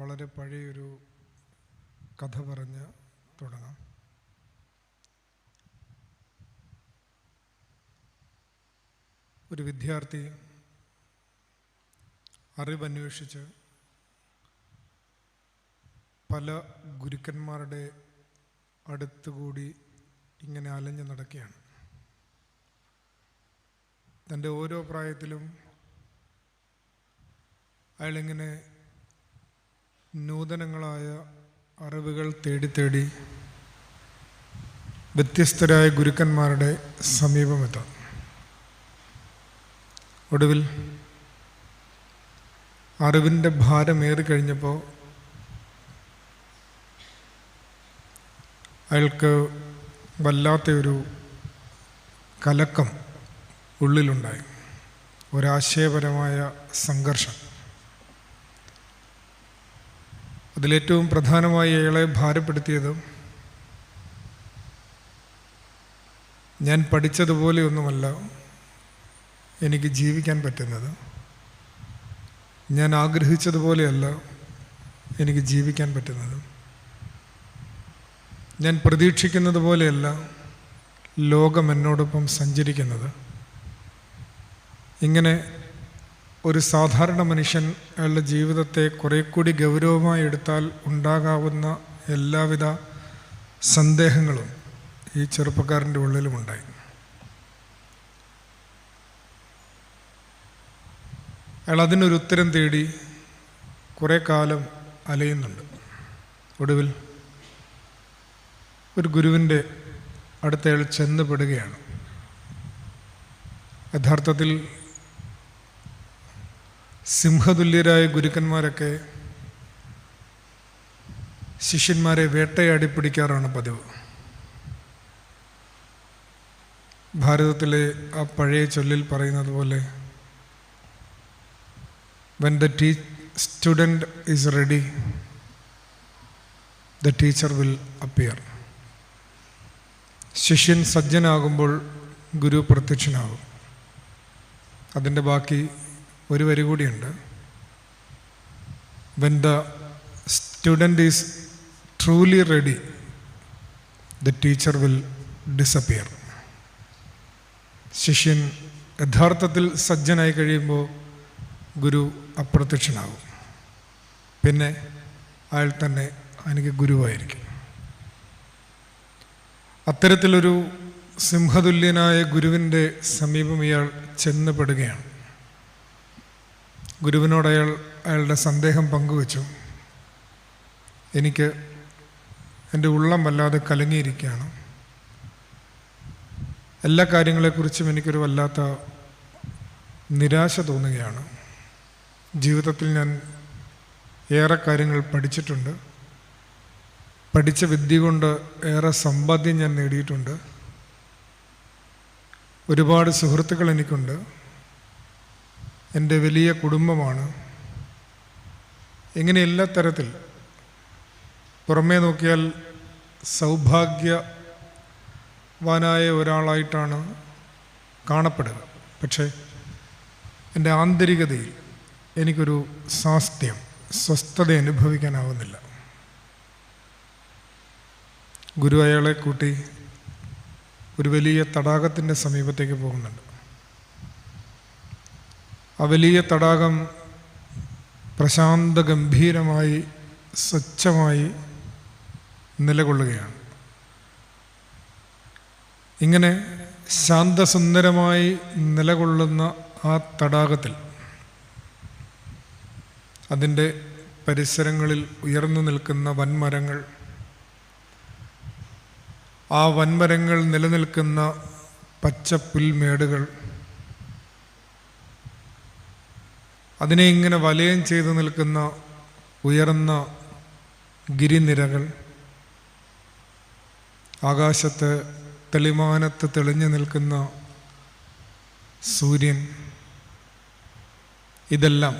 വളരെ പഴയൊരു കഥ പറഞ്ഞ് തുടങ്ങാം. ഒരു വിദ്യാർത്ഥി അറിവന്വേഷിച്ച് പല ഗുരുക്കന്മാരുടെ അടുത്തുകൂടി ഇങ്ങനെ അലഞ്ഞു നടക്കുകയാണ്. തന്റെ ഓരോ പ്രായത്തിലും അയാളിങ്ങനെ നൂതനങ്ങളായ അറിവുകൾ തേടി തേടി വ്യത്യസ്തരായ ഗുരുക്കന്മാരുടെ സമീപമെത്താം. ഒടുവിൽ അറിവിന്റെ ഭാരമേറി കഴിഞ്ഞപ്പോൾ അയാൾക്ക് വല്ലാത്തൊരു കലക്കം ഉള്ളിലുണ്ടായി. ഒരാശയപരമായ സംഘർഷം. അതിലേറ്റവും പ്രധാനമായി അയാളെ ഭാരപ്പെടുത്തിയത് ഞാൻ പഠിച്ചതുപോലെ ഒന്നുമല്ല എനിക്ക് ജീവിക്കാൻ പറ്റുന്നത്. ഞാൻ ആഗ്രഹിച്ചതുപോലെയല്ല എനിക്ക് ജീവിക്കാൻ പറ്റുന്നത്. ഞാൻ പ്രതീക്ഷിക്കുന്നത് പോലെയല്ല ലോകം എന്നോടൊപ്പം സഞ്ചരിക്കുന്നത്. ഇങ്ങനെ ഒരു സാധാരണ മനുഷ്യൻ അയാളുടെ ജീവിതത്തെ കുറെ കൂടി ഗൗരവമായി എടുത്താൽ ഉണ്ടാകാവുന്ന എല്ലാവിധ സന്ദേഹങ്ങളും ഈ ചെറുപ്പക്കാരന്റെ ഉള്ളിലുമുണ്ടായി. അയാൾ അതിനൊരു ഉത്തരം തേടി കുറേ കാലം അലയുന്നുണ്ട്. ഒടുവിൽ ഒരു ഗുരുവിന്റെ അടുത്തയാൾ ചെന്നപ്പെടുകയാണ് യഥാർത്ഥത്തിൽ സിംഹതുല്യരായ ഗുരുക്കന്മാരൊക്കെ ശിഷ്യന്മാരെ വേട്ടയാടി പിടിക്കാറാണ് പതിവ്. ഭാരതത്തിലെ ആ പഴയ ചൊല്ലിൽ പറയുന്നത് പോലെ when the tea student is ready the teacher will appear ശിഷ്യൻ സജ്ജനാകുമ്പോൾ ഗുരു പ്രത്യക്ഷനാകും. അതിന്റെ ബാക്കി ഒരു വരി കൂടിയുണ്ട്. When the student is truly ready the teacher will disappear ശിഷ്യൻ യഥാർത്ഥത്തിൽ സജ്ജനായി കഴിയുമ്പോൾ ഗുരു അപ്രത്യക്ഷനാകും. പിന്നെ അയാൾ തന്നെ എനിക്ക് ഗുരുവായിരിക്കും. അത്തരത്തിലൊരു സിംഹതുല്യനായ ഗുരുവിന്റെ സമീപം ഇയാൾ ചെന്നപ്പെടുകയാണ് ഗുരുവിനോട് അയാൾ അയാളുടെ സന്ദേഹം പങ്കുവച്ചു. എനിക്ക് എന്റെ ഉള്ളം വല്ലാതെ കലങ്ങിയിരിക്കുകയാണ്. എല്ലാ കാര്യങ്ങളെക്കുറിച്ചും എനിക്കൊരു വല്ലാത്ത നിരാശ തോന്നുകയാണ്. ജീവിതത്തിൽ ഞാൻ ഏറെ കാര്യങ്ങൾ പഠിച്ചിട്ടുണ്ട്. പഠിച്ച വിദ്യ കൊണ്ട് ഏറെ സമ്പാദ്യം ഞാൻ നേടിയിട്ടുണ്ട്. ഒരുപാട് സുഹൃത്തുക്കൾ എനിക്കുണ്ട്. എന്റെ വലിയ കുടുംബമാണ്. ഇങ്ങനെ എല്ലാ തരത്തിൽ പുറമേ നോക്കിയാൽ സൗഭാഗ്യവാനായ ഒരാളായിട്ടാണ് കാണപ്പെടുക. പക്ഷേ എന്റെ ആന്തരികതയിൽ എനിക്കൊരു സ്വാസ്ഥ്യം സ്വസ്ഥത അനുഭവിക്കാനാവുന്നില്ല. ഗുരു അയാളെ കൂട്ടി ഒരു വലിയ തടാകത്തിന്റെ സമീപത്തേക്ക് പോകുന്നുണ്ട്. ആ വലിയ തടാകം പ്രശാന്ത ഗംഭീരമായി സ്വച്ഛമായി നിലകൊള്ളുകയാണ്. ഇങ്ങനെ ശാന്തസുന്ദരമായി നിലകൊള്ളുന്ന ആ തടാകത്തിൽ അതിന്റെ പരിസരങ്ങളിൽ ഉയർന്നു നിൽക്കുന്ന വൻമരങ്ങൾ ആ വൻമരങ്ങൾ നിലനിൽക്കുന്ന പച്ച അതിനെ ഇങ്ങനെ വലയം ചെയ്തു നിൽക്കുന്ന ഉയർന്ന ഗിരിനിരകൾ ആകാശത്ത് തെളിമാനത്ത് തെളിഞ്ഞു നിൽക്കുന്ന സൂര്യൻ ഇതെല്ലാം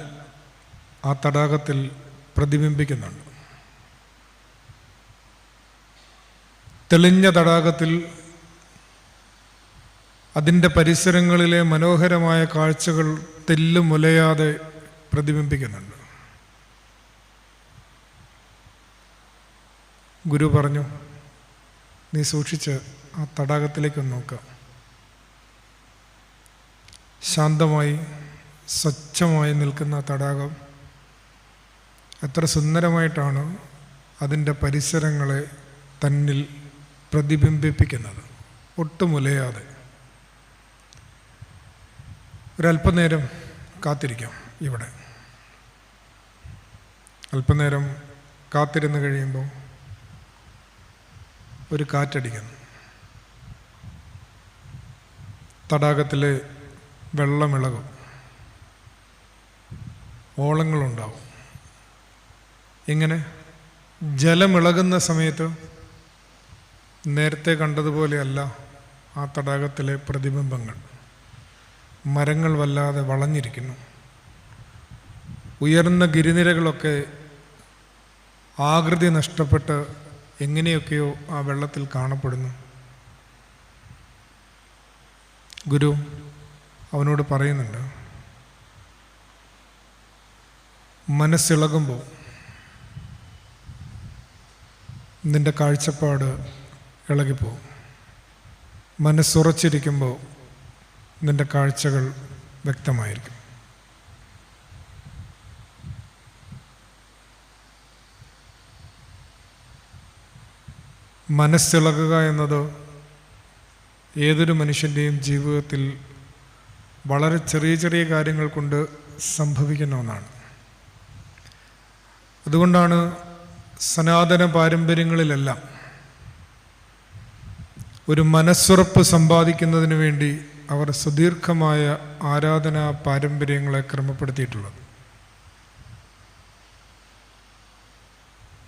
ആ തടാകത്തിൽ പ്രതിബിംബിക്കുന്നുണ്ട്. തെളിഞ്ഞ തടാകത്തിൽ അതിന്റെ പരിസരങ്ങളിലെ മനോഹരമായ കാഴ്ചകൾ തെല്ലുമുലയാതെ പ്രതിബിംബിക്കുന്നുണ്ട്. ഗുരു പറഞ്ഞു നീ സൂക്ഷിച്ച് ആ തടാകത്തിലേക്കൊന്ന് നോക്കുക ശാന്തമായി സ്വച്ഛമായി നിൽക്കുന്ന തടാകം എത്ര സുന്ദരമായിട്ടാണ് അതിന്റെ പരിസരങ്ങളെ തന്നിൽ പ്രതിബിംബിപ്പിക്കുന്നത്. ഒട്ടുമുലയാതെ ഒരല്പനേരം കാത്തിരിക്കാം ഇവിടെ. അല്പനേരം കാത്തിരുന്ന് കഴിയുമ്പോൾ ഒരു കാറ്റടിക്കുന്നു തടാകത്തിൽ വെള്ളമിളകും. ഓളങ്ങളുണ്ടാവും. ഇങ്ങനെ ജലമിളകുന്ന സമയത്ത് നേരത്തെ കണ്ടതുപോലെയല്ല ആ തടാകത്തിലെ പ്രതിബിംബങ്ങൾ. മരങ്ങൾ വല്ലാതെ വളഞ്ഞിരിക്കുന്നു. ഉയർന്ന ഗിരിനിരകളൊക്കെ ആകൃതി നഷ്ടപ്പെട്ട് എങ്ങനെയൊക്കെയോ ആ വെള്ളത്തിൽ കാണപ്പെടുന്നു. ഗുരു അവനോട് പറയുന്നുണ്ട് മനസ്സിളകുമ്പോൾ നിന്റെ കാഴ്ചപ്പാട് ഇളകിപ്പോവും മനസ്സുറച്ചിരിക്കുമ്പോൾ നിന്റെ കാഴ്ചകൾ വ്യക്തമായിരിക്കും. മനസ്സിളകുക എന്നത് ഏതൊരു മനുഷ്യന്റെയും ജീവിതത്തിൽ വളരെ ചെറിയ ചെറിയ കാര്യങ്ങൾ കൊണ്ട് സംഭവിക്കുന്ന ഒന്നാണ്. അതുകൊണ്ടാണ് സനാതന പാരമ്പര്യങ്ങളിലെല്ലാം ഒരു മനസ്സുറപ്പ് സമ്പാദിക്കുന്നതിന് വേണ്ടി അവർ സുദീർഘമായ ആരാധനാ പാരമ്പര്യങ്ങളെ ക്രമപ്പെടുത്തിയിട്ടുള്ളത്.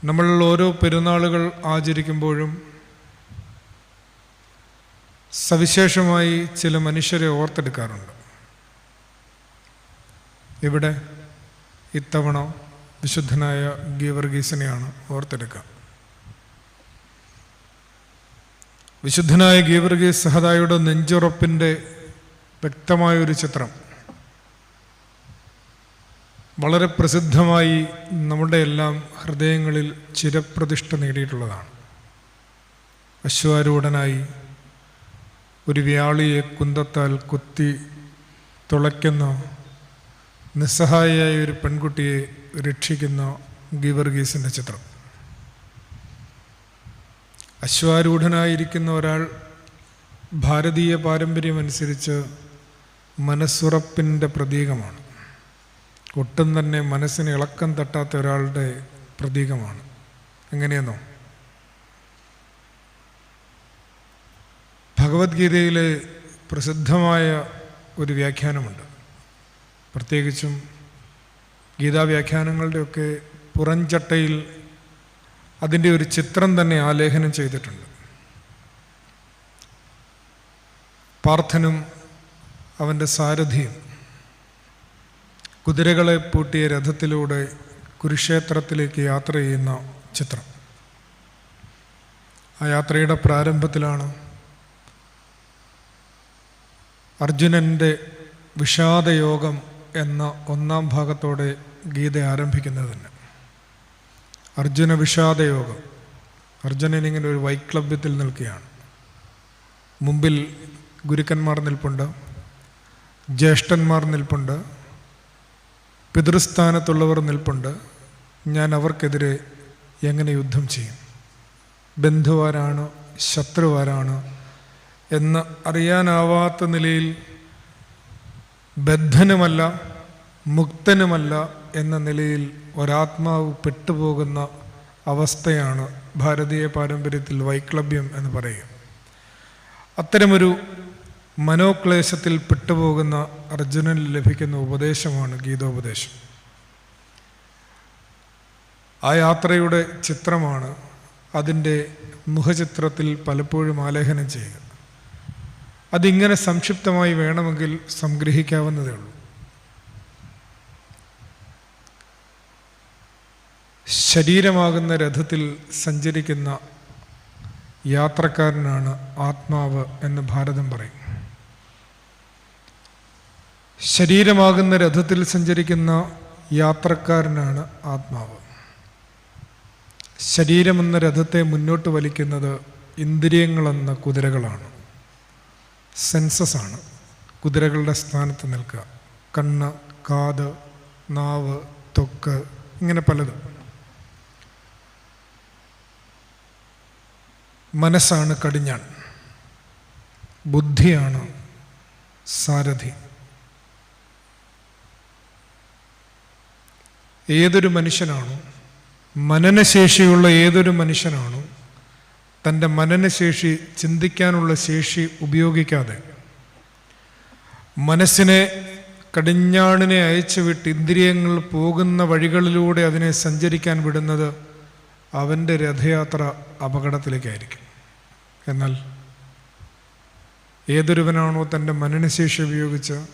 നമ്മൾ ഓരോ പെരുന്നാളുകൾ ആചരിക്കുമ്പോഴും സവിശേഷമായി ചില മനുഷ്യരെ ഓർത്തെടുക്കാറുണ്ട്. ഇവിടെ ഇത്തവണ വിശുദ്ധനായ ഗീവർഗീസിനെയാണ് ഓർത്തെടുക്കുക. വിശുദ്ധനായ ഗീവർഗീസ് സഹദായുടെ നെഞ്ചുറപ്പിന്റെ വ്യക്തമായൊരു ചിത്രം. വളരെ പ്രസിദ്ധമായി നമ്മുടെ എല്ലാം ഹൃദയങ്ങളിൽ ചിരപ്രതിഷ്ഠ നേടിയിട്ടുള്ളതാണ്. അശ്വാരൂഢനായി ഒരു വ്യാളിയെ കുന്തത്താൽ കുത്തി തുളയ്ക്കുന്ന നിസ്സഹായിയായ ഒരു പെൺകുട്ടിയെ രക്ഷിക്കുന്ന ഗീവർഗീസിന്റെ ചിത്രം. അശ്വാരൂഢനായിരിക്കുന്ന ഒരാൾ ഭാരതീയ പാരമ്പര്യമനുസരിച്ച് മനസ്സുറപ്പിന്റെ പ്രതീകമാണ്. ഒട്ടും തന്നെ മനസ്സിന് ഇളക്കം തട്ടാത്ത ഒരാളുടെ പ്രതീകമാണ്. എങ്ങനെയെന്നോ? ഭഗവത്ഗീതയിലെ പ്രസിദ്ധമായ ഒരു വ്യാഖ്യാനമുണ്ട്. പ്രത്യേകിച്ചും ഗീതാ വ്യാഖ്യാനങ്ങളുടെയൊക്കെ പുറംചട്ടയിൽ അതിന്റെ ഒരു ചിത്രം തന്നെ ആലേഖനം ചെയ്തിട്ടുണ്ട്. പാർത്ഥനും അവന്റെ സാരഥിയും കുതിരകളെ പൂട്ടിയ രഥത്തിലൂടെ കുരുക്ഷേത്രത്തിലേക്ക് യാത്ര ചെയ്യുന്ന ചിത്രം. ആ യാത്രയുടെ പ്രാരംഭത്തിലാണ് അർജുനന്റെ വിഷാദയോഗം എന്ന ഒന്നാം ഭാഗത്തോടെ ഗീത ആരംഭിക്കുന്നത് തന്നെ. അർജുന വിഷാദയോഗം. അർജുനൻ ഇങ്ങനെ ഒരു വൈക്ലവ്യത്തിൽ നിൽക്കുകയാണ്. മുമ്പിൽ ഗുരുക്കന്മാർ നിൽപ്പുണ്ട് ജ്യേഷ്ഠന്മാർ നിൽപ്പുണ്ട് പിതൃസ്ഥാനത്തുള്ളവർ നിൽപ്പുണ്ട്. ഞാൻ അവർക്കെതിരെ എങ്ങനെ യുദ്ധം ചെയ്യും? ബന്ധുവാരാണ് ശത്രുവാരാണ് എന്ന് അറിയാനാവാത്ത നിലയിൽ ബദ്ധനുമല്ല മുക്തനുമല്ല എന്ന നിലയിൽ ഒരാത്മാവ് പെട്ടുപോകുന്ന അവസ്ഥയാണ് ഭാരതീയ പാരമ്പര്യത്തിൽ വൈക്ലബ്യം എന്ന് പറയും. അത്തരമൊരു മനോക്ലേശത്തിൽ പെട്ടുപോകുന്ന അർജുനന് ലഭിക്കുന്ന ഉപദേശമാണ് ഗീതോപദേശം. ആ യാത്രയുടെ ചിത്രമാണ് അതിന്റെ മുഖചിത്രത്തിൽ പലപ്പോഴും ആലേഖനം ചെയ്യുക. അതിങ്ങനെ സംക്ഷിപ്തമായി വേണമെങ്കിൽ സംഗ്രഹിക്കാവുന്നതേ ഉള്ളൂ. ശരീരമാകുന്ന രഥത്തിൽ സഞ്ചരിക്കുന്ന യാത്രക്കാരനാണ് ആത്മാവ് എന്ന് ഭാരതം പറയും. ശരീരമാകുന്ന രഥത്തിൽ സഞ്ചരിക്കുന്ന യാത്രക്കാരനാണ് ആത്മാവ്. ശരീരമെന്ന രഥത്തെ മുന്നോട്ട് വലിക്കുന്നത് ഇന്ദ്രിയങ്ങളെന്ന കുതിരകളാണ്. സെൻസസ് ആണ്. കുതിരകളുടെ സ്ഥാനത്ത് നിൽക്കുക. കണ്ണ് കാത് നാവ് തൊക്ക് ഇങ്ങനെ പലതും. മനസ്സാണ് കടിഞ്ഞാൺ. ബുദ്ധിയാണ് സാരഥി. ഏതൊരു മനുഷ്യനാണോ മനനശേഷിയുള്ള ഏതൊരു മനുഷ്യനാണോ തന്റെ മനനശേഷി ചിന്തിക്കാനുള്ള ശേഷി ഉപയോഗിക്കാതെ മനസ്സിനെ കടിഞ്ഞാണിനെ അയച്ചു വിട്ട് ഇന്ദ്രിയങ്ങൾ പോകുന്ന വഴികളിലൂടെ അതിനെ സഞ്ചരിക്കാൻ വിടുന്നത് അവന്റെ രഥയാത്ര അപകടത്തിലേക്കായിരിക്കും. എന്നാൽ ഏതൊരുവനാണോ തന്റെ മനനശേഷി ഉപയോഗിച്ച്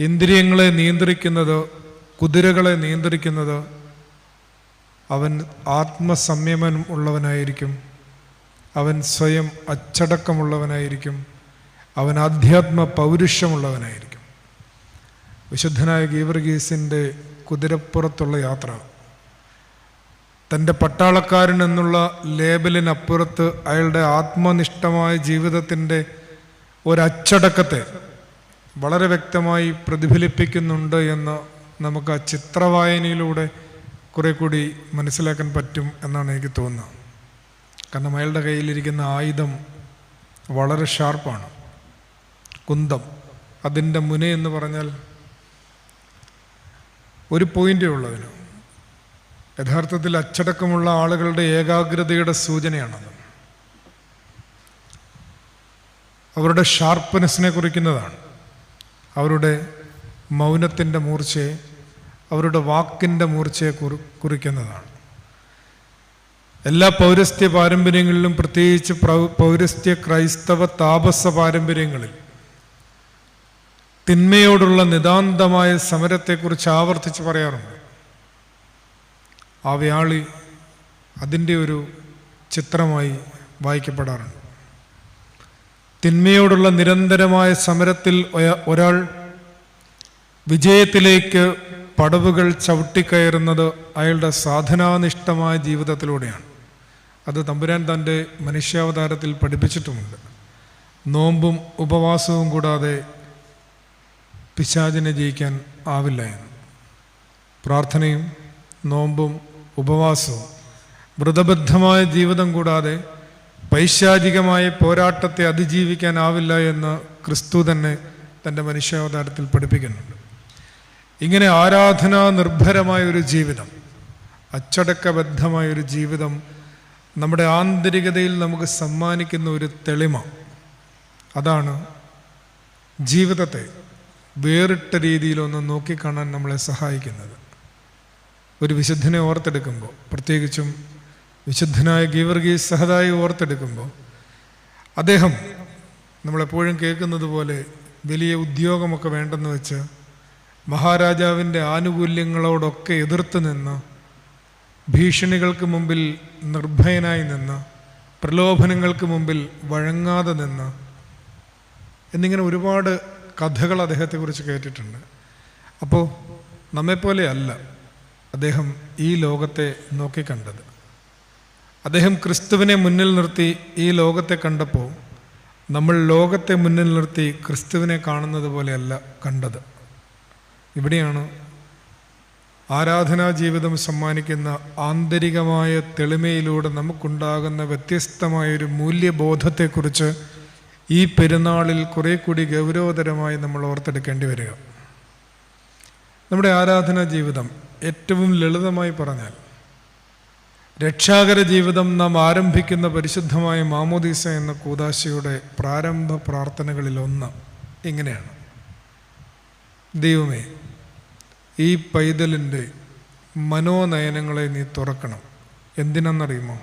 ഇന്ദ്രിയങ്ങളെ നിയന്ത്രിക്കുന്നത് കുതിരകളെ നിയന്ത്രിക്കുന്നത് അവൻ ആത്മസംയമനം ഉള്ളവനായിരിക്കും. അവൻ സ്വയം അച്ചടക്കമുള്ളവനായിരിക്കും. അവൻ ആധ്യാത്മ പൗരുഷമുള്ളവനായിരിക്കും. വിശുദ്ധനായ ഗീവർഗീസിന്റെ കുതിരപ്പുറത്തുള്ള യാത്ര തന്റെ പട്ടാളക്കാരൻ എന്നുള്ള ലേബലിനപ്പുറത്ത് അയാളുടെ ആത്മനിഷ്ഠമായ ജീവിതത്തിന്റെ ഒരച്ചടക്കത്തെ വളരെ വ്യക്തമായി പ്രതിഫലിപ്പിക്കുന്നുണ്ട് എന്ന് നമുക്ക് ആ ചിത്രവായനയിലൂടെ കുറെ കൂടി മനസ്സിലാക്കാൻ പറ്റും എന്നാണ് എനിക്ക് തോന്നുന്നത്. കാരണം അയാളുടെ കയ്യിലിരിക്കുന്ന ആയുധം വളരെ ഷാർപ്പാണ്. കുന്തം. അതിന്റെ മുന എന്ന് പറഞ്ഞാൽ ഒരു പോയിന്റേ ഉള്ളതിന് യഥാർത്ഥത്തിൽ അച്ചടക്കമുള്ള ആളുകളുടെ ഏകാഗ്രതയുടെ സൂചനയാണത്. അവരുടെ ഷാർപ്പ്നെസ്സിനെ കുറിക്കുന്നതാണ്. അവരുടെ മൗനത്തിന്റെ മൂർച്ചയെ അവരുടെ വാക്കിന്റെ മൂർച്ചയെ കുറി കുറിക്കുന്നതാണ്. എല്ലാ പൗരസ്ത്യ പാരമ്പര്യങ്ങളിലും പ്രത്യേകിച്ച് പ്രൗ- പൗരസ്ത്യ ക്രൈസ്തവ താപസ പാരമ്പര്യങ്ങളിൽ തിന്മയോടുള്ള നിതാന്തമായ സമരത്തെക്കുറിച്ച് ആവർത്തിച്ച് പറയാറുണ്ട്. ആ വ്യാളി അതിന്റെ ഒരു ചിത്രമായി വായിക്കപ്പെടാറുണ്ട്. തിന്മയോടുള്ള നിരന്തരമായ സമരത്തിൽ ഒരാൾ വിജയത്തിലേക്ക് പടവുകൾ ചവിട്ടിക്കയറുന്നത് അയാളുടെ സാധനാനിഷ്ഠമായ ജീവിതത്തിലൂടെയാണ്. അത് തമ്പുരാൻ തന്റെ മനുഷ്യാവതാരത്തിൽ പഠിപ്പിച്ചിട്ടുമുണ്ട്. നോമ്പും ഉപവാസവും കൂടാതെ പിശാചിനെ ജയിക്കാൻ ആവില്ല എന്ന്. പ്രാർത്ഥനയും നോമ്പും ഉപവാസവും വ്രതബദ്ധമായ ജീവിതം കൂടാതെ പൈശാചികമായ പോരാട്ടത്തെ അതിജീവിക്കാനാവില്ല എന്ന് ക്രിസ്തു തന്നെ തന്റെ മനുഷ്യാവതാരത്തിൽ പഠിപ്പിക്കുന്നുണ്ട്. ഇങ്ങനെ ആരാധനാ നിർഭരമായ ഒരു ജീവിതം അച്ചടക്കബദ്ധമായ ഒരു ജീവിതം നമ്മുടെ ആന്തരികതയിൽ നമുക്ക് സമ്മാനിക്കുന്ന ഒരു തെളിമ അതാണ് ജീവിതത്തെ വേറിട്ട രീതിയിലൊന്ന് നോക്കിക്കാണാൻ നമ്മളെ സഹായിക്കുന്നത്. ഒരു വിശുദ്ധനെ ഓർത്തെടുക്കുമ്പോൾ പ്രത്യേകിച്ചും വിശുദ്ധനായ ഗീവർഗീസ് സഹതായി ഓർത്തെടുക്കുമ്പോൾ അദ്ദേഹം നമ്മളെപ്പോഴും കേൾക്കുന്നത് പോലെ വലിയ ഉദ്യോഗമൊക്കെ വേണ്ടെന്ന് വെച്ച് മഹാരാജാവിന്റെ ആനുകൂല്യങ്ങളോടൊക്കെ എതിർത്ത് നിന്ന് ഭീഷണികൾക്ക് മുമ്പിൽ നിർഭയനായി നിന്ന് പ്രലോഭനങ്ങൾക്ക് മുമ്പിൽ വഴങ്ങാതെ നിന്ന് എന്നിങ്ങനെ ഒരുപാട് കഥകൾ അദ്ദേഹത്തെക്കുറിച്ച് കേട്ടിട്ടുണ്ട്. അപ്പോൾ നമ്മെപ്പോലെ അല്ല. അദ്ദേഹം ഈ ലോകത്തെ നോക്കിക്കണ്ടത്. അദ്ദേഹം ക്രിസ്തുവിനെ മുന്നിൽ നിർത്തി ഈ ലോകത്തെ കണ്ടപ്പോൾ നമ്മൾ ലോകത്തെ മുന്നിൽ നിർത്തി ക്രിസ്തുവിനെ കാണുന്നത് പോലെയല്ല കണ്ടത്. ഇവിടെയാണ് ആരാധനാ ജീവിതം സമ്മാനിക്കുന്ന ആന്തരികമായ തെളിമയിലൂടെ നമുക്കുണ്ടാകുന്ന വ്യത്യസ്തമായൊരു മൂല്യബോധത്തെക്കുറിച്ച് ഈ പെരുന്നാളിൽ കുറേ കൂടി ഗൗരവതരമായി നമ്മൾ ഓർത്തെടുക്കേണ്ടി വരിക. നമ്മുടെ ആരാധനാ ജീവിതം ഏറ്റവും ലളിതമായി പറഞ്ഞാൽ രക്ഷാകര ജീവിതം നാം ആരംഭിക്കുന്ന പരിശുദ്ധമായ മാമോദീസ എന്ന കൂതാശയുടെ പ്രാരംഭ പ്രാർത്ഥനകളിലൊന്ന് ഇങ്ങനെയാണ്. ദൈവമേ ഈ പൈതലിന്റെ മനോനയനങ്ങളെ നീ തുറക്കണം. എന്തിനെന്നറിയുമോ?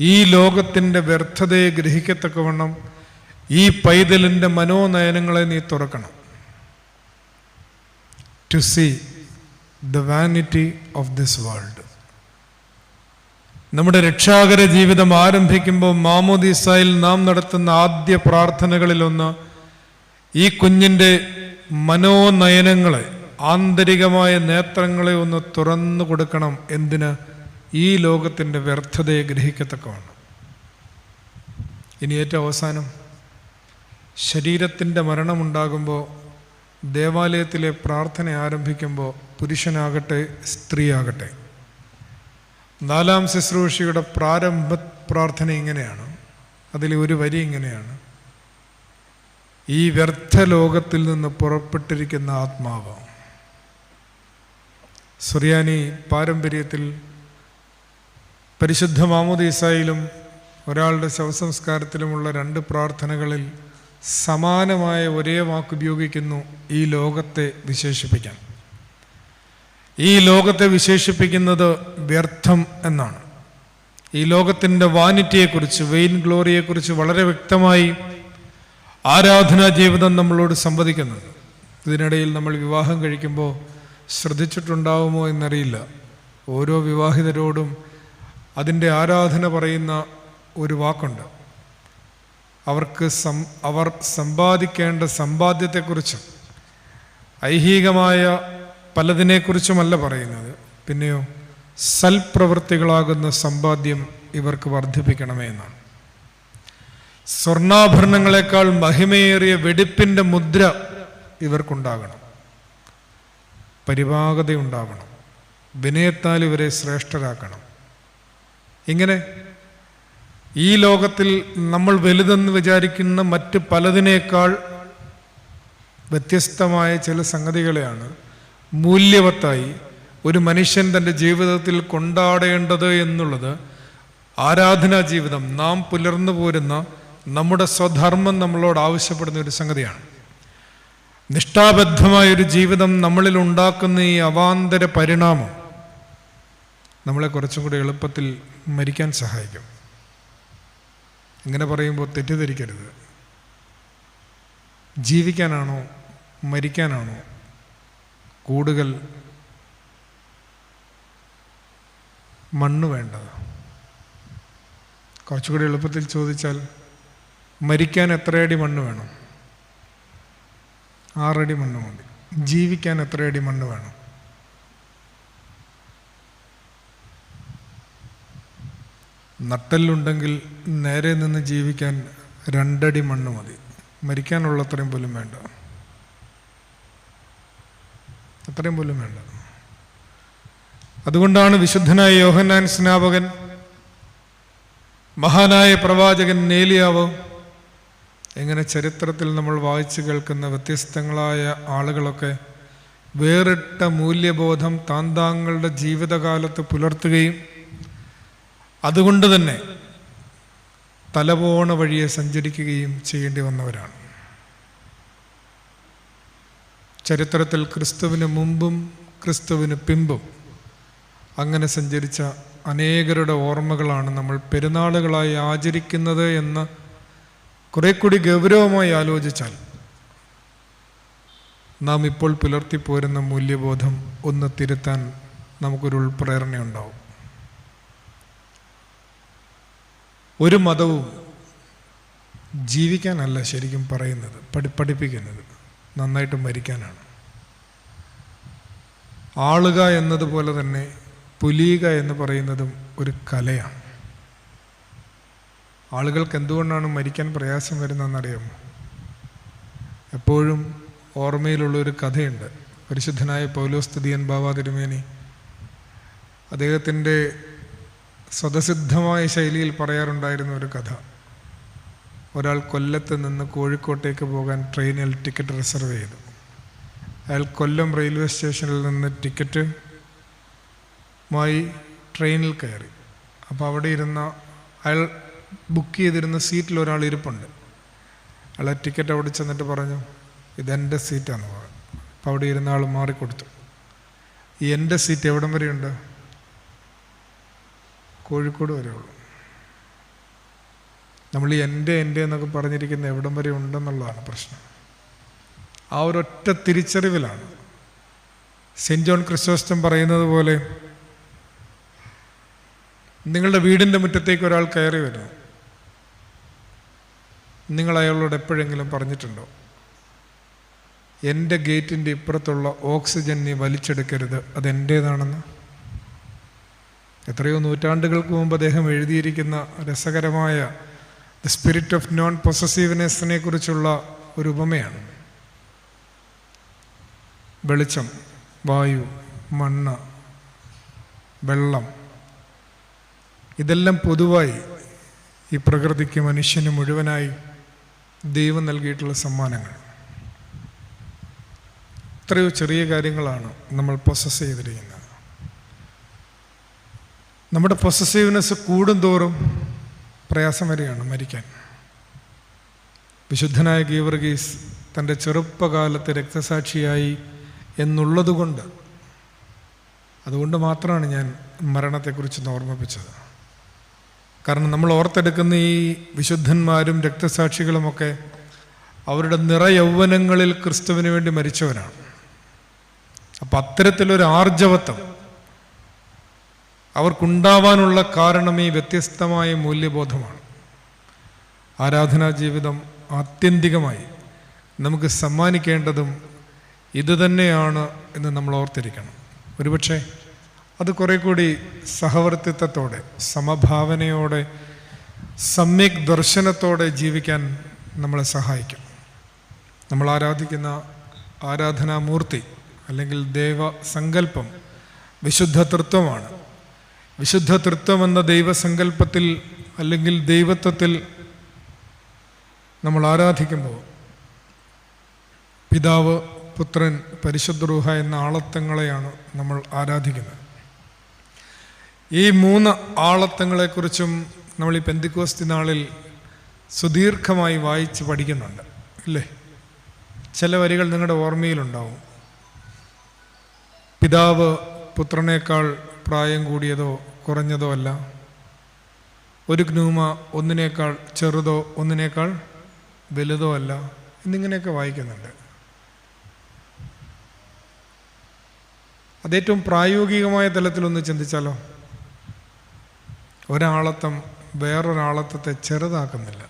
ഈ ലോകത്തിന്റെ വ്യർത്ഥതയെ ഗ്രഹിക്കത്തക്കവണ്ണം ഈ പൈതലിന്റെ മനോനയനങ്ങളെ നീ തുറക്കണം. To see the vanity of this world നമ്മുടെ രക്ഷാകര ജീവിതം ആരംഭിക്കുമ്പോൾ മാമോദീസായിൽ നാം നടത്തുന്ന ആദ്യ പ്രാർത്ഥനകളിലൊന്ന് ഈ കുഞ്ഞിന്റെ മനോനയനങ്ങളെ ആന്തരികമായ നേത്രങ്ങളെ ഒന്ന് തുറന്നു കൊടുക്കണം എന്തിന്? ഈ ലോകത്തിന്റെ വ്യർത്ഥതയെ ഗ്രഹിക്കത്തക്കമാണ് ഇനി ഏറ്റവും അവസാനം ശരീരത്തിന്റെ മരണമുണ്ടാകുമ്പോൾ ദേവാലയത്തിലെ പ്രാർത്ഥന ആരംഭിക്കുമ്പോൾ പുരുഷനാകട്ടെ സ്ത്രീയാകട്ടെ. നാലാം ശുശ്രൂഷയുടെ പ്രാരംഭ പ്രാർത്ഥന ഇങ്ങനെയാണ്. അതിൽ ഒരു വരി ഇങ്ങനെയാണ്. ഈ വ്യർത്ഥ ലോകത്തിൽ നിന്ന് പുറപ്പെട്ടിരിക്കുന്ന ആത്മാവ്. സുറിയാനി പാരമ്പര്യത്തിൽ പരിശുദ്ധ മാമുദീസായിലും ഒരാളുടെ ശവസംസ്കാരത്തിലുമുള്ള രണ്ട് പ്രാർത്ഥനകളിൽ സമാനമായ ഒരേ വാക്ക് ഉപയോഗിക്കുന്നു ഈ ലോകത്തെ വിശേഷിപ്പിക്കാൻ. ഈ ലോകത്തെ വിശേഷിപ്പിക്കുന്നത് വ്യർത്ഥം എന്നാണ്. ഈ ലോകത്തിന്റെ വാനിറ്റിയെക്കുറിച്ച് വെയിൻ ഗ്ലോറിയെക്കുറിച്ച് വളരെ വ്യക്തമായി ആരാധനാ ജീവിതം നമ്മളോട് സംവദിക്കുന്നത്. ഇതിനിടയിൽ നമ്മൾ വിവാഹം കഴിക്കുമ്പോൾ ശ്രദ്ധിച്ചിട്ടുണ്ടാവുമോ എന്നറിയില്ല. ഓരോ വിവാഹിതരോടും അതിന്റെ ആരാധന പറയുന്ന ഒരു വാക്കുണ്ട്. അവർക്ക് സം അവർ സമ്പാദിക്കേണ്ട സമ്പാദ്യത്തെക്കുറിച്ചും ഐഹികമായ പലതിനെക്കുറിച്ചുമല്ല പറയുന്നത്. പിന്നെയോ സൽപ്രവൃത്തികളാകുന്ന സമ്പാദ്യം ഇവർക്ക് വർദ്ധിപ്പിക്കണമേ എന്നാണ്. സ്വർണാഭരണങ്ങളെക്കാൾ മഹിമയേറിയ വെടിപ്പിന്റെ മുദ്ര ഇവർക്കുണ്ടാകണം. പരിപാകതയുണ്ടാവണം വിനയത്താൽ ഇവരെ ശ്രേഷ്ഠരാക്കണം. ഇങ്ങനെ ഈ ലോകത്തിൽ നമ്മൾ വലുതെന്ന് വിചാരിക്കുന്ന മറ്റ് പലതിനേക്കാൾ വ്യത്യസ്തമായ ചില സംഗതികളെയാണ് മൂല്യവത്തായി ഒരു മനുഷ്യൻ തന്റെ ജീവിതത്തിൽ കൊണ്ടാടേണ്ടത് എന്നുള്ളത് ആരാധനാ ജീവിതം. നാം പുലർന്നു പോരുന്ന നമ്മുടെ സ്വധർമ്മം നമ്മളോട് ആവശ്യപ്പെടുന്ന ഒരു സംഗതിയാണ്. നിഷ്ഠാബദ്ധമായ ഒരു ജീവിതം നമ്മളിൽ ഉണ്ടാക്കുന്ന ഈ അവാന്തര പരിണാമം നമ്മളെ കുറച്ചും കൂടി എളുപ്പത്തിൽ മരിക്കാൻ സഹായിക്കും. ഇങ്ങനെ പറയുമ്പോൾ തെറ്റിദ്ധരിക്കരുത്. ജീവിക്കാനാണോ മരിക്കാനാണോ കൂടുതൽ മണ്ണ് വേണ്ടത്? കുറച്ചുകൂടി എളുപ്പത്തിൽ ചോദിച്ചാൽ മരിക്കാൻ എത്രയടി മണ്ണ് വേണം? ആറടി മണ്ണ് മതി. ജീവിക്കാൻ എത്രയടി മണ്ണ് വേണം? നട്ടലുണ്ടെങ്കിൽ നേരെ നിന്ന് ജീവിക്കാൻ രണ്ടടി മണ്ണ് മതി. മരിക്കാനുള്ള അത്രയും പോലും വേണ്ട. അത്രയും പോലും വേണ്ട. അതുകൊണ്ടാണ് വിശുദ്ധനായ യോഹന്നാൻ സ്നാപകൻ മഹാനായ പ്രവാചകൻ നേലിയാവ് എങ്ങനെ ചരിത്രത്തിൽ നമ്മൾ വായിച്ചു കേൾക്കുന്ന വ്യത്യസ്തങ്ങളായ ആളുകളൊക്കെ വേറിട്ട മൂല്യബോധം താന്താങ്ങളുടെ ജീവിതകാലത്ത് പുലർത്തുകയും അതുകൊണ്ട് തന്നെ തലപോണ വഴിയെ സഞ്ചരിക്കുകയും ചെയ്യേണ്ടി വന്നവരാണ്. ചരിത്രത്തിൽ ക്രിസ്തുവിന് മുമ്പും ക്രിസ്തുവിന് പിമ്പും അങ്ങനെ സഞ്ചരിച്ച അനേകരുടെ ഓർമ്മകളാണ് നമ്മൾ പെരുന്നാളുകളായി ആചരിക്കുന്നത് എന്ന് കുറെ കൂടി ഗൗരവമായി ആലോചിച്ചാൽ നാം ഇപ്പോൾ പുലർത്തിപ്പോരുന്ന മൂല്യബോധം ഒന്ന് തിരുത്താൻ നമുക്കൊരു ഉൾപ്രേരണയുണ്ടാവും. ഒരു മതവും ജീവിക്കാനല്ല ശരിക്കും പറയുന്നത്. പഠി പഠിപ്പിക്കുന്നത്. നന്നായിട്ട് മരിക്കാനാണ്. ആളുക എന്നതുപോലെ തന്നെ പുലിയുക എന്ന് പറയുന്നതും ഒരു കലയാണ്. ആളുകൾക്ക് എന്തുകൊണ്ടാണ് മരിക്കാൻ പ്രയാസം വരുന്നതെന്നറിയാമോ? എപ്പോഴും ഓർമ്മയിലുള്ള ഒരു കഥയുണ്ട്. പരിശുദ്ധനായ പൗലോസ്തുതിയൻ ബാബा തിരുമേനി അദ്ദേഹത്തിന്റെ സ്വതസിദ്ധമായ ശൈലിയിൽ പറയാറുണ്ടായിരുന്ന ഒരു കഥ. ഒരാൾ കൊല്ലത്ത് നിന്ന് കോഴിക്കോട്ടേക്ക് പോകാൻ ട്രെയിനിൽ ടിക്കറ്റ് റിസർവ് ചെയ്തു. അയാൾ കൊല്ലം റെയിൽവേ സ്റ്റേഷനിൽ നിന്ന് ടിക്കറ്റ് മായി ട്രെയിനിൽ കയറി. അപ്പോൾ അവിടെ ഇരുന്ന അയാൾ ബുക്ക് ചെയ്തിരുന്ന സീറ്റിൽ ഒരാൾ ഇരിപ്പുണ്ട്. അയാൾ ടിക്കറ്റ് അവിടെ ചെന്നിട്ട് പറഞ്ഞു ഇതെന്റെ സീറ്റാണെന്ന് പറഞ്ഞു. അപ്പോൾ അവിടെ ഇരുന്ന ആൾ മാറിക്കൊടുത്തു. ഈ എന്റെ സീറ്റ് എവിടം വരെയുണ്ട്? കോഴിക്കോട് വരെ ഉള്ളൂ. നമ്മൾ ഈ എന്റെ എന്റെ എന്നൊക്കെ പറഞ്ഞിരിക്കുന്ന എവിടം വരെ ഉണ്ടെന്നുള്ളതാണ് പ്രശ്നം. ആ ഒരൊറ്റ തിരിച്ചറിവിലാണ്. സെന്റ് ജോൺ ക്രിസോസ്റ്റം പറയുന്നത് പോലെ നിങ്ങളുടെ വീടിന്റെ മുറ്റത്തേക്ക് ഒരാൾ കയറി വരുന്നു നിങ്ങൾ അയാളോട് എപ്പോഴെങ്കിലും പറഞ്ഞിട്ടുണ്ടോ? എന്റെ ഗേറ്റിന്റെ ഇപ്പുറത്തുള്ള ഓക്സിജൻ നീ വലിച്ചെടുക്കരുത് അതെന്റേതാണെന്ന്. എത്രയോ നൂറ്റാണ്ടുകൾക്ക് മുമ്പ് അദ്ദേഹം എഴുതിയിരിക്കുന്ന രസകരമായ ദ സ്പിരിറ്റ് ഓഫ് നോൺ പൊസസീവ്നെസ്സിനെ കുറിച്ചുള്ള ഒരു ഉപമയാണ്. വെളിച്ചം വായു മണ്ണ് വെള്ളം ഇതെല്ലാം പൊതുവായി ഈ പ്രകൃതിക്ക് മനുഷ്യന് മുഴുവനായി ദൈവം നൽകിയിട്ടുള്ള സമ്മാനങ്ങൾ. എത്രയോ ചെറിയ കാര്യങ്ങളാണ് നമ്മൾ പ്രൊസസ് ചെയ്തിരിക്കുന്നത്. നമ്മുടെ പൊസസീവ്നെസ് കൂടുന്തോറും പ്രയാസം വരികയാണ് മരിക്കാൻ. വിശുദ്ധനായ ഗീവർഗീസ് തന്റെ ചെറുപ്പകാലത്ത് രക്തസാക്ഷിയായി എന്നുള്ളതുകൊണ്ട് അതുകൊണ്ട് മാത്രമാണ് ഞാൻ മരണത്തെക്കുറിച്ച് ഓർമ്മിപ്പിച്ചത്. കാരണം നമ്മൾ ഓർത്തെടുക്കുന്ന ഈ വിശുദ്ധന്മാരും രക്തസാക്ഷികളുമൊക്കെ അവരുടെ നിറയൗവനങ്ങളിൽ ക്രിസ്തുവിന് വേണ്ടി മരിച്ചവരാണ്. അപ്പം അത്തരത്തിലൊരു ആർജവത്വം അവർക്കുണ്ടാവാനുള്ള കാരണം ഈ വ്യത്യസ്തമായ മൂല്യബോധമാണ്. ആരാധനാ ജീവിതം ആത്യന്തികമായി നമുക്ക് സമ്മാനിക്കേണ്ടതും ഇതുതന്നെയാണ് എന്ന് നമ്മൾ ഓർത്തിരിക്കണം. ഒരുപക്ഷെ അത് കുറെ കൂടി സഹവർത്തിത്വത്തോടെ സമഭാവനയോടെ സമ്യക് ദർശനത്തോടെ ജീവിക്കാൻ നമ്മളെ സഹായിക്കും. നമ്മൾ ആരാധിക്കുന്ന ആരാധനാമൂർത്തി അല്ലെങ്കിൽ ദേവ സങ്കല്പം വിശുദ്ധ തൃത്വമാണ്. വിശുദ്ധ തൃത്വം എന്ന ദൈവസങ്കല്പത്തിൽ അല്ലെങ്കിൽ ദൈവത്വത്തിൽ നമ്മൾ ആരാധിക്കുമ്പോൾ പിതാവ് പുത്രൻ പരിശുദ്ധ എന്ന ആളത്തങ്ങളെയാണ് നമ്മൾ ആരാധിക്കുന്നത്. ഈ മൂന്ന് ആളത്തങ്ങളെക്കുറിച്ചും നമ്മൾ ഈ പെന്തിക്കോസ്തി നാളിൽ സുദീർഘമായി വായിച്ച് പഠിക്കുന്നുണ്ട് അല്ലേ? ചില വരികൾ നിങ്ങളുടെ ഓർമ്മയിലുണ്ടാവും. പിതാവ് പുത്രനേക്കാൾ പ്രായം കൂടിയതോ കുറഞ്ഞതോ അല്ല. ഒരു ഗ്നൂമ ഒന്നിനേക്കാൾ ചെറുതോ ഒന്നിനേക്കാൾ വലുതോ അല്ല എന്നിങ്ങനെയൊക്കെ വായിക്കുന്നുണ്ട്. അതേറ്റവും പ്രായോഗികമായ തലത്തിലൊന്ന് ചിന്തിച്ചാലോ? ഒരാളത്തം വേറൊരാളത്വത്തെ ചെറുതാക്കുന്നില്ല.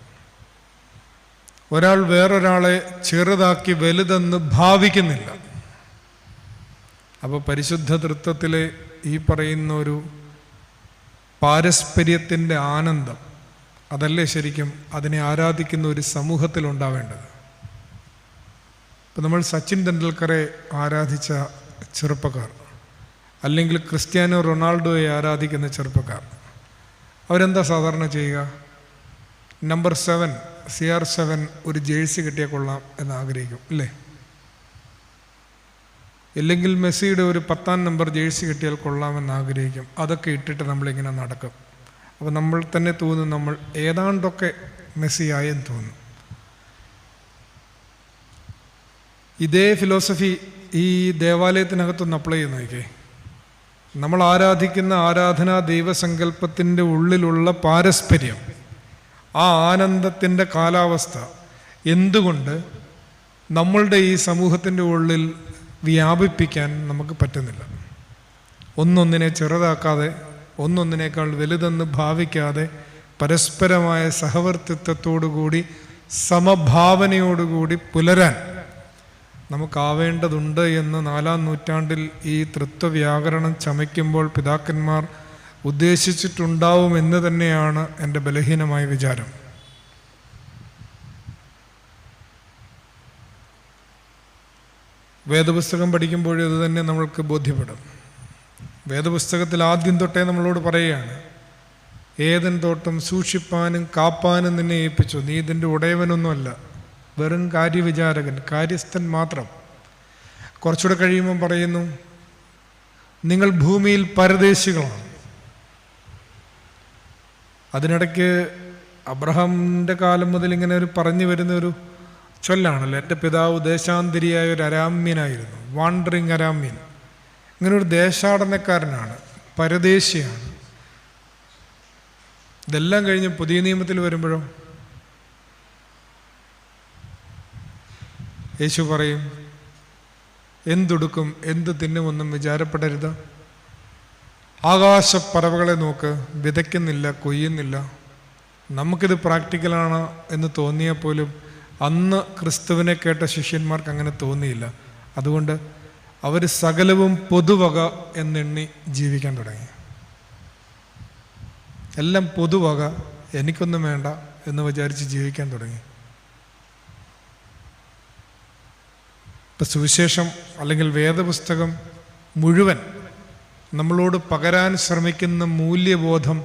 ഒരാൾ വേറൊരാളെ ചെറുതാക്കി വലുതെന്ന് ഭാവിക്കുന്നില്ല. അപ്പോൾ പരിശുദ്ധ തൃത്വത്തിലെ ഈ പറയുന്ന ഒരു പാരസ്പര്യത്തിന്റെ ആനന്ദം. അതല്ലേ ശരിക്കും അതിനെ ആരാധിക്കുന്ന ഒരു സമൂഹത്തിൽ ഉണ്ടാവേണ്ടത്. ഇപ്പം നമ്മൾ സച്ചിൻ തെണ്ടുൽക്കറെ ആരാധിച്ച ചെറുപ്പക്കാർ അല്ലെങ്കിൽ ക്രിസ്ത്യാനോ റൊണാൾഡോയെ ആരാധിക്കുന്ന ചെറുപ്പക്കാർ അവരെന്താ സാധാരണ ചെയ്യുക? Number seven C R seven ഒരു ജേഴ്സി കിട്ടിയാൽ കൊള്ളാം എന്ന് ആഗ്രഹിക്കും ഇല്ലേ ഇല്ലെങ്കിൽ മെസ്സിയുടെ ഒരു പത്താം നമ്പർ ജേഴ്സി കിട്ടിയാൽ കൊള്ളാമെന്ന് ആഗ്രഹിക്കും. അതൊക്കെ ഇട്ടിട്ട് നമ്മളിങ്ങനെ നടക്കും. അപ്പോൾ നമ്മൾ തന്നെ തോന്നും നമ്മൾ ഏതാണ്ടൊക്കെ മെസ്സിയായെന്ന് തോന്നും. ഇതേ ഫിലോസഫി ഈ ദേവാലയത്തിനകത്തൊന്ന് അപ്ലൈ ചെയ്ത് നോക്കിയേ. നമ്മൾ ആരാധിക്കുന്ന ആരാധനാ ദൈവസങ്കല്പത്തിന്റെ ഉള്ളിലുള്ള പാരസ്പര്യം ആ ആനന്ദത്തിന്റെ കാലാവസ്ഥ എന്തുകൊണ്ട് നമ്മളുടെ ഈ സമൂഹത്തിന്റെ ഉള്ളിൽ വ്യാപിപ്പിക്കാൻ നമുക്ക് പറ്റുന്നില്ല. ഒന്നൊന്നിനെ ചെറുതാക്കാതെ ഒന്നൊന്നിനേക്കാൾ വലുതെന്ന് ഭാവിക്കാതെ പരസ്പരമായ സഹവർത്തിത്വത്തോടുകൂടി സമഭാവനയോടുകൂടി പുലരാൻ നമുക്കാവേണ്ടതുണ്ട് എന്ന് നാലാം നൂറ്റാണ്ടിൽ ഈ തൃത്വവ്യാകരണം ചമയ്ക്കുമ്പോൾ പിതാക്കന്മാർ ഉദ്ദേശിച്ചിട്ടുണ്ടാവുമെന്ന് തന്നെയാണ് എന്റെ ബലഹീനമായ വിചാരം. വേദപുസ്തകം പഠിക്കുമ്പോഴും ഇത് തന്നെ നമ്മൾക്ക് ബോധ്യപ്പെടും. വേദപുസ്തകത്തിൽ ആദ്യം തൊട്ടേ നമ്മളോട് പറയുകയാണ് ഏതൻ തോട്ടം സൂക്ഷിപ്പാനും കാപ്പാനും നിന്നെ ഏൽപ്പിച്ചു. നീ ഇതിന്റെ ഉടയവനൊന്നുമല്ല വെറും കാര്യവിചാരകൻ കാര്യസ്ഥൻ മാത്രം. കുറച്ചുകൂടെ കഴിയുമ്പം പറയുന്നു നിങ്ങൾ ഭൂമിയിൽ പരദേശികളാണ്. അതിനിടയ്ക്ക് അബ്രഹാമിന്റെ കാലം മുതൽ ഇങ്ങനെ ഒരു പറഞ്ഞു വരുന്ന ഒരു ചൊല്ലാണല്ലോ. എന്റെ പിതാവ് ദേശാന്തരിയായ ഒരു അരാമ്യനായിരുന്നു. വാണ്ടറിങ് അരാമ്യൻ. ഇങ്ങനെ ഒരു ദേശാടനക്കാരനാണ്. പരദേശിയാണ്. ഇതെല്ലാം കഴിഞ്ഞ് പുതിയ നിയമത്തിൽ വരുമ്പോഴോ യേശു പറയും എന്തുടുക്കും എന്ത് തിന്നുമൊന്നും വിചാരപ്പെടരുത്. ആകാശപ്പറവകളെ നോക്ക് വിതയ്ക്കുന്നില്ല കൊയ്യുന്നില്ല. നമുക്കിത് പ്രാക്ടിക്കലാണ് എന്ന് തോന്നിയാൽ പോലും അന്ന് ക്രിസ്തുവിനെ കേട്ട ശിഷ്യന്മാർക്ക് അങ്ങനെ തോന്നിയില്ല. അതുകൊണ്ട് അവർ സകലവും പൊതുവക എന്നെണ്ണി ജീവിക്കാൻ തുടങ്ങി. എല്ലാം പൊതുവക എനിക്കൊന്നും വേണ്ട എന്ന് വിചാരിച്ച് ജീവിക്കാൻ തുടങ്ങി. ഇപ്പം സുവിശേഷം അല്ലെങ്കിൽ വേദപുസ്തകം മുഴുവൻ നമ്മളോട് പകരാൻ ശ്രമിക്കുന്ന മൂല്യബോധം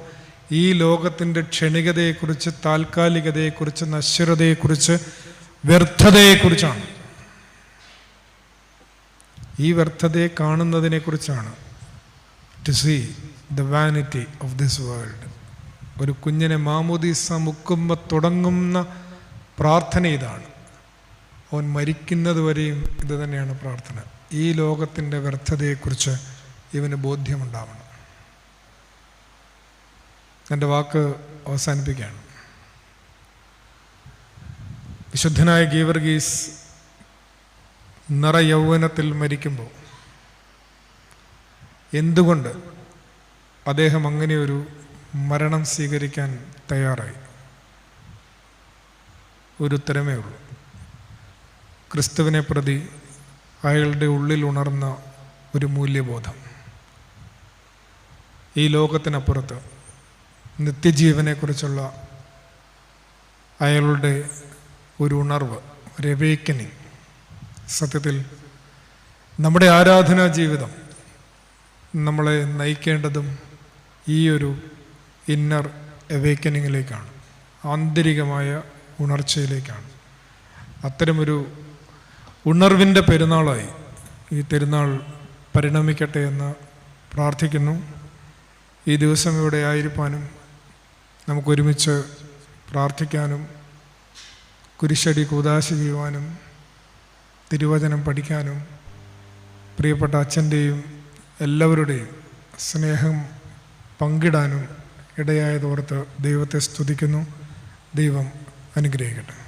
ഈ ലോകത്തിന്റെ ക്ഷണികതയെക്കുറിച്ച് താൽക്കാലികതയെക്കുറിച്ച് നശ്വരതയെക്കുറിച്ച് വ്യർത്ഥതയെക്കുറിച്ചാണ്. ഈ വ്യർത്ഥതയെ കാണുന്നതിനെക്കുറിച്ചാണ്. To see the vanity of this world ഒരു കുഞ്ഞിനെ മാമോദീസ മുക്കുമ്പോൾ തുടങ്ങുന്ന പ്രാർത്ഥന ഇതാണ്. അവൻ മരിക്കുന്നത് വരെയും ഇത് തന്നെയാണ് പ്രാർത്ഥന. ഈ ലോകത്തിന്റെ വ്യർത്ഥതയെക്കുറിച്ച് ഇവന് ബോധ്യമുണ്ടാവണം. എന്റെ വാക്ക് അവസാനിപ്പിക്കുകയാണ്. വിശുദ്ധനായ ഗീവർഗീസ് നിറയൗവനത്തിൽ മരിക്കുമ്പോൾ എന്തുകൊണ്ട് അദ്ദേഹം അങ്ങനെ ഒരു മരണം സ്വീകരിക്കാൻ തയ്യാറായി? ഒരു ഉത്തരമേ ഉള്ളൂ. ക്രിസ്തുവിനെ പ്രതി അയാളുടെ ഉള്ളിൽ ഉണർന്ന ഒരു മൂല്യബോധം. ഈ ലോകത്തിനപ്പുറത്ത് നിത്യജീവനെക്കുറിച്ചുള്ള അയാളുടെ ഒരു ഉണർവ് ഒരു അവേക്കനിങ് സത്യത്തിൽ നമ്മുടെ ആരാധനാ ജീവിതം നമ്മളെ നയിക്കേണ്ടതും ഈ ഒരു ഇന്നർ അവേക്കനിങ്ങിലേക്കാണ് ആന്തരികമായ ഉണർച്ചയിലേക്കാണ്. അത്തരമൊരു ഉണർവിന്റെ പെരുന്നാളായി ഈ തിരുനാൾ പരിണമിക്കട്ടെ എന്ന് പ്രാർത്ഥിക്കുന്നു. ഈ ദിവസം ഇവിടെ ആയിരിക്കാനും നമുക്കൊരുമിച്ച് പ്രാർത്ഥിക്കാനും കുരിശടി കൂതാശ ചെയ്യുവാനും തിരുവചനം പഠിക്കാനും പ്രിയപ്പെട്ട അച്ഛന്റെയും എല്ലാവരുടെയും സ്നേഹം പങ്കിടാനും ഇടയായതോർത്ത് ദൈവത്തെ സ്തുതിക്കുന്നു. ദൈവം അനുഗ്രഹിക്കട്ടെ.